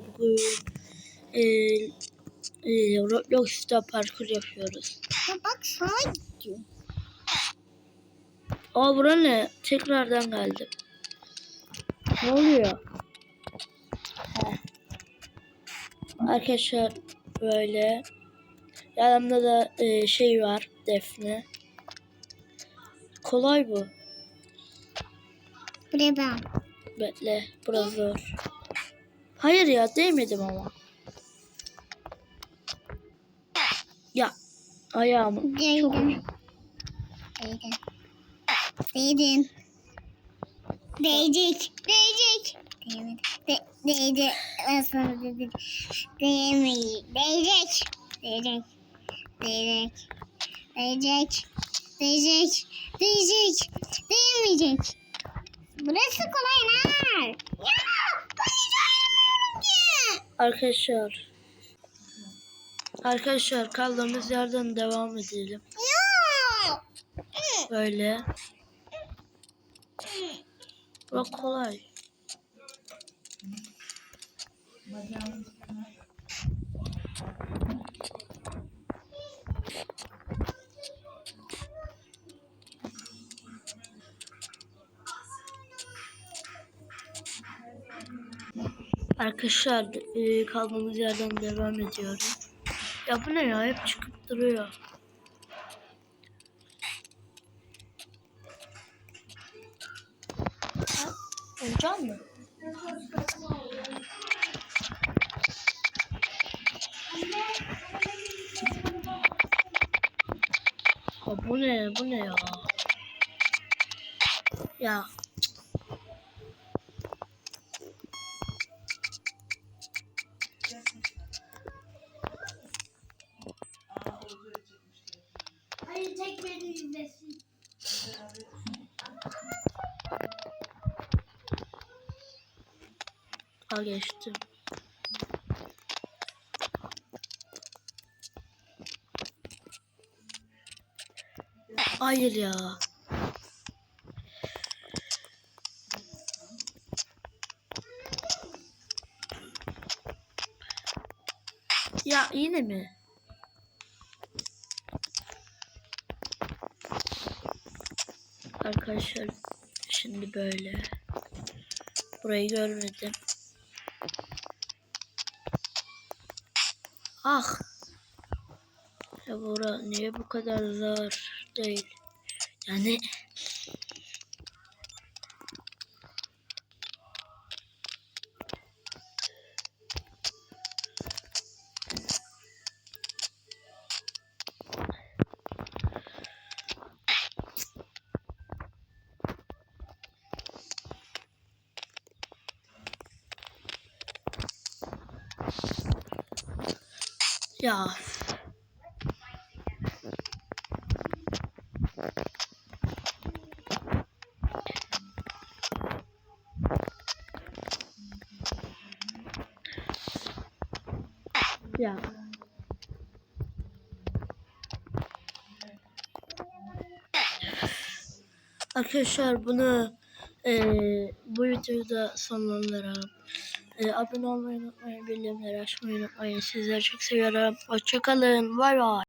Bugün e, e, Roblox'ta parkur yapıyoruz. Ya bak sana gidiyor. Aa bura ne? Tekrardan geldim. Ne oluyor? He. Arkadaşlar böyle. Yanımda da e, şey var. Defne. Kolay bu. Buraya ben. Bekle. Biraz zor. Hayır ya değmedim ama. Ya ayağımı. Değdin. Değdin. Değdin. Değecek. Değecek. Değmedi. De, değdi. Ben sana dedim. Değmeyi. Değecek. Değecek. Değecek. Değecek. Değecek. Değecek. Değmeyecek. Burası kolay ner. Ya ben hiç oynamıyorum ki. Arkadaşlar. Arkadaşlar kaldığımız yerden devam edelim. Böyle. Bak kolay. Arkadaşlar e, kaldığımız yerden devam ediyoruz. Ya bu ne ya hep çıkıp duruyor. Oyuncak mı? Ya bu ne? Bu ne ya? Ya. Ha geçtim. Hayır ya. Ya yine mi? Arkadaşlar şimdi böyle. Burayı görmedim. Ah. Ya bura niye bu kadar zor değil? Yani ya ya Arkadaşlar bunu eee bu videoda sonlandıralım. Eee abone olmayı unutmayın, bildirimleri açmayı unutmayın. Sizleri çok seviyorum. Hoşçakalın. Bay bay.